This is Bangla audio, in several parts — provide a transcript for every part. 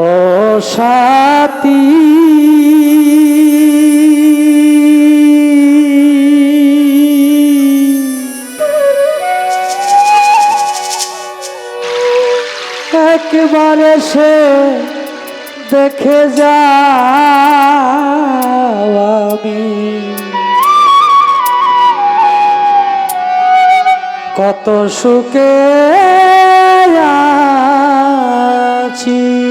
ও সাথী। একবারে সে দেখে যা আমি। কত সুখে আছি।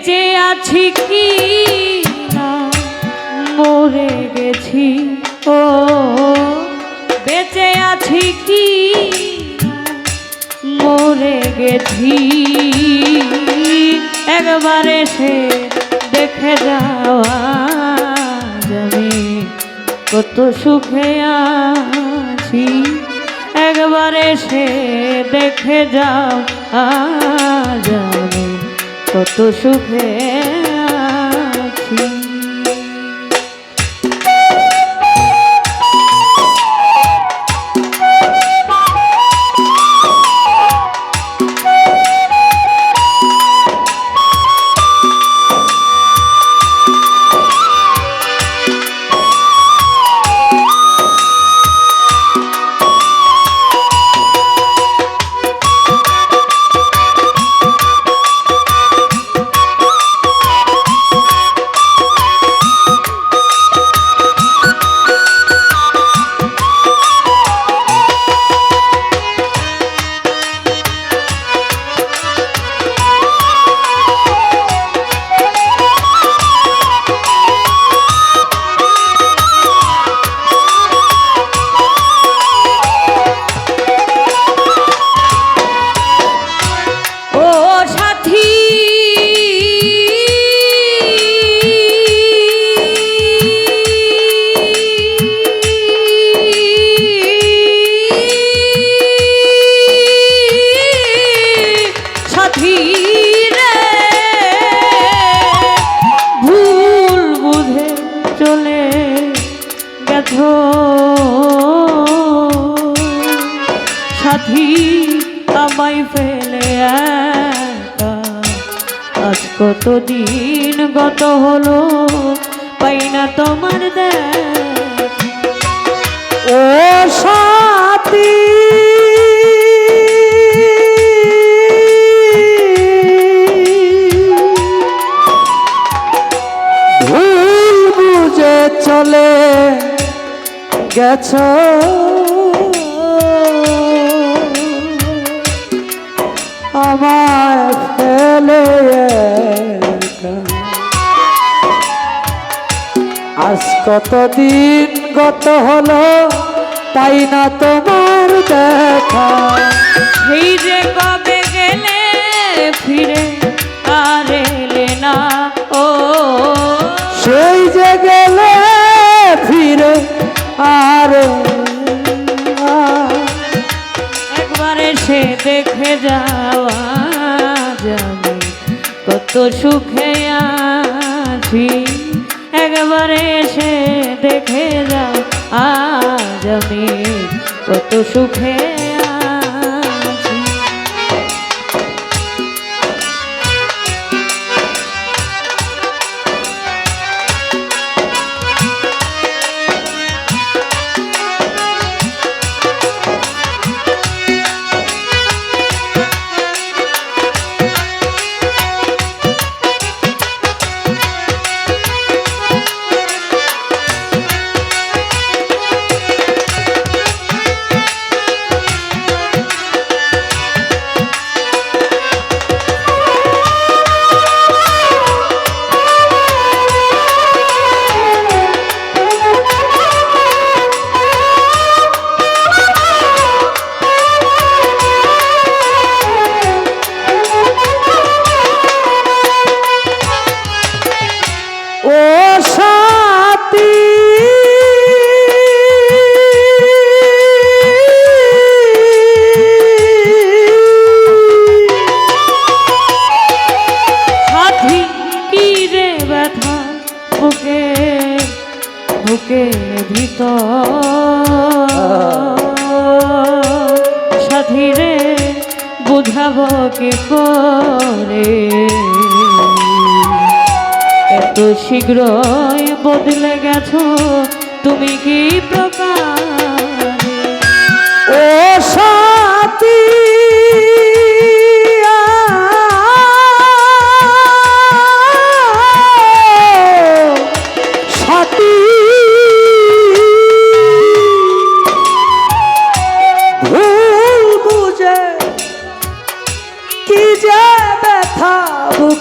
বেঁচে আছি কি না? মরে গেছি, ও, বেঁচে আছি কি মরে গেছি। একবার এসে দেখে যাওয়া কত সুখে আছি। একবার এসে দেখে যাও আজ আমি কত সুখে আজ কত দিন গত হলো পাই না তোমার ও বুঝে চলে গেছ। আমায় একা। আজ কতদিন গত হলো তাই না তোমার দেখা? সেই যে কবে গেলে ফিরে আর এলে না ও। সেই যে গেলে ফিরে আর একবার এসে দেখে যাওয়া যাবে। কত সুখে আছি। একবারে এসে দেখে যাও আজ আমি কত সুখে বুঝাবো কি করে? এত শীঘ্রই বদলে গেছো তুমি কি প্রকার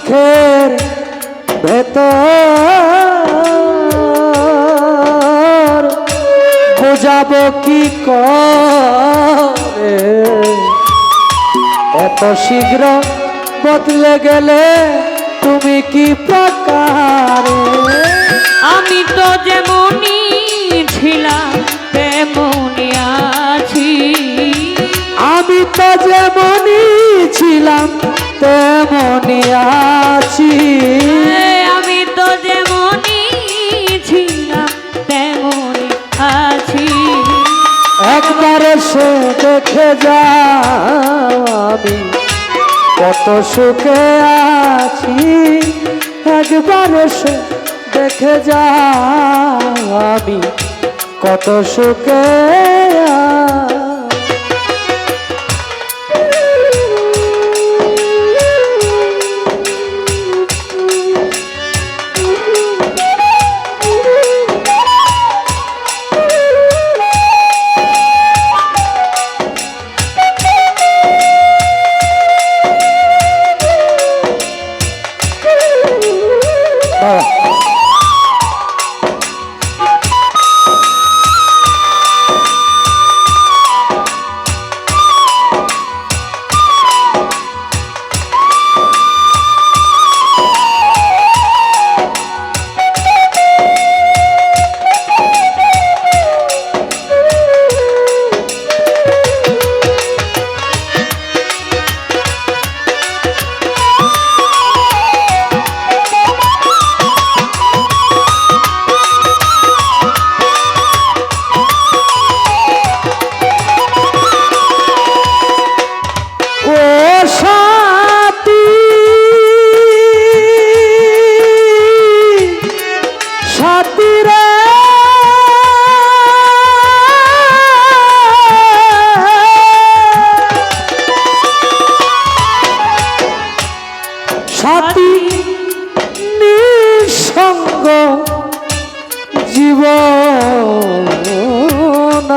বুকের ভেতর বোঝাবো কি করে? এত শীঘ্র বদলে গেলে তুমি কি প্রকারে? আমি তো যেমনই ছিলাম তেমনই আছি। আমি তো যেমনই ছিলাম তেমনই আছি। এই আমি তো যেমনই ছিলাম তেমনই আছি একবার সে দেখে যাও আমি কত সুখে আছি একবার সে দেখে যাও আমি কত সুখে আছি।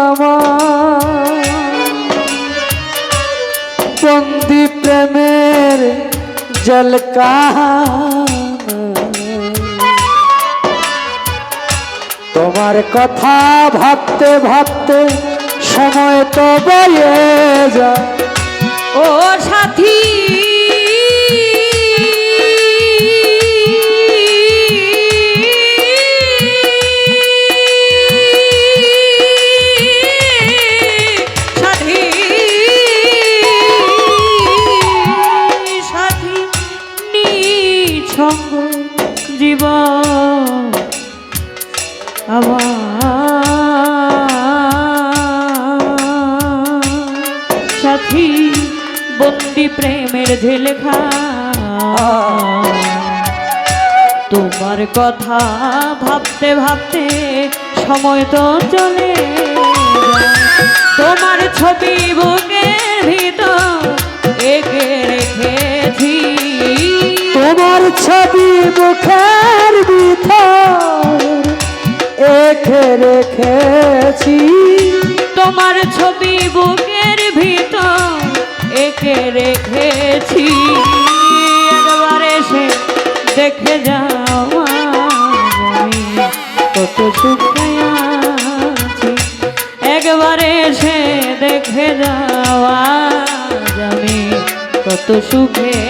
আমার। বন্দি প্রেমের জলকা তোমার কথা ভাবতে ভাবতে সময় তো বয়ে যায়। ও সাথী কথা ভাবতে ভাবতে সময় তো চলে তোমার ছবি বুকের ভিতর এঁকে রেখেছি। তোমার ছবি মুখের ভিতর এখে রেখেছি। তোমার ছবি বুকের ভিতর এঁকে রেখেছি। একবার এসে দেখে যাও সুখে আছি একবার এসে দেখে যাওয়া আমি কত সুখে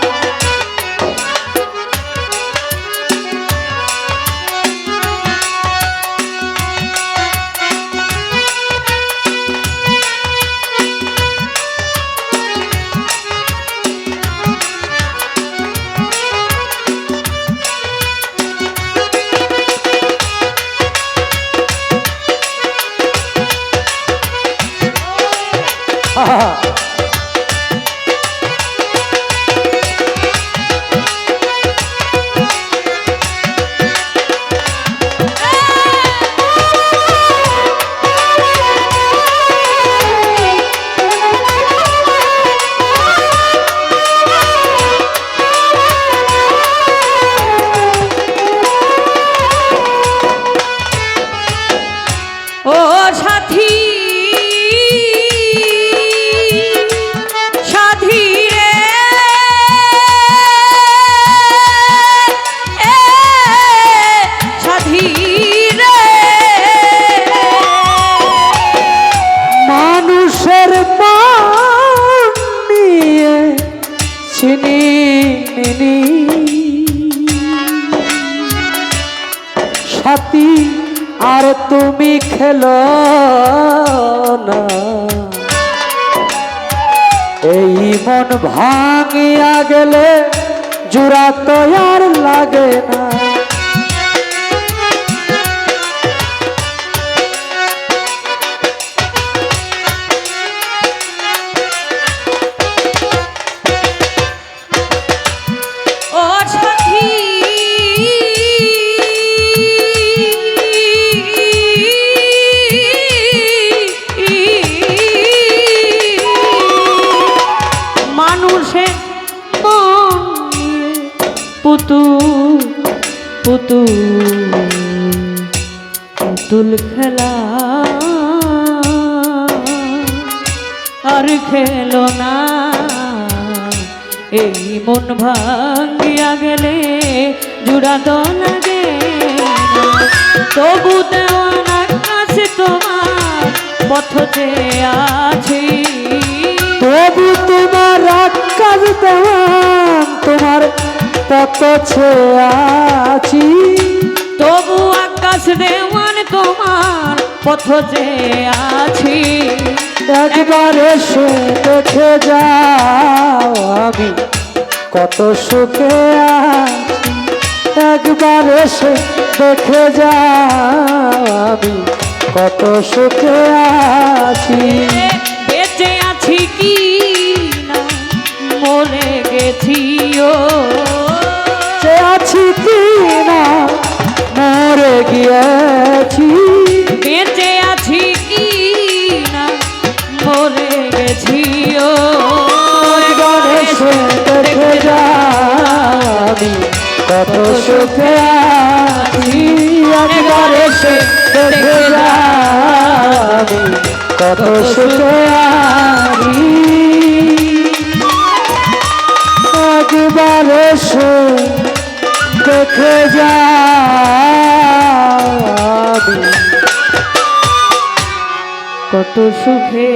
ও সাথী আর তুমি খেলো না। এই মন ভাঙিয়া গেলে জোড়া তো আর লাগে না। পুতুল খেলা। আর খেলো না। এই মন ভাঙ্গিয়া গেলে জুড়া তো লাগে তবু দেওয়ানা কাছে তোমার পথ চেয়ে আছি। তবু তোমার আকাশ দেওয়ান তোমার কত আছি। তবু আকাশ দেওয়ান তোমার পথ চেয়ে আছি একবার এসে দেখে যাও আমি কত সুখে আছি। একবার এসে দেখে যাও আমি কত সুখে আছি। বেঁচে আছি কি না? মরে গেছি ও। আছি কি না মরে গিয়েছি। বেঁচে আছি কি না? মরে গেছি ও। একবার দেখে যাবি কত সুখে আছি। একবার দেখে যাবি কত সুখে আছি। একবার এসে দেখে যাবি কত সুখে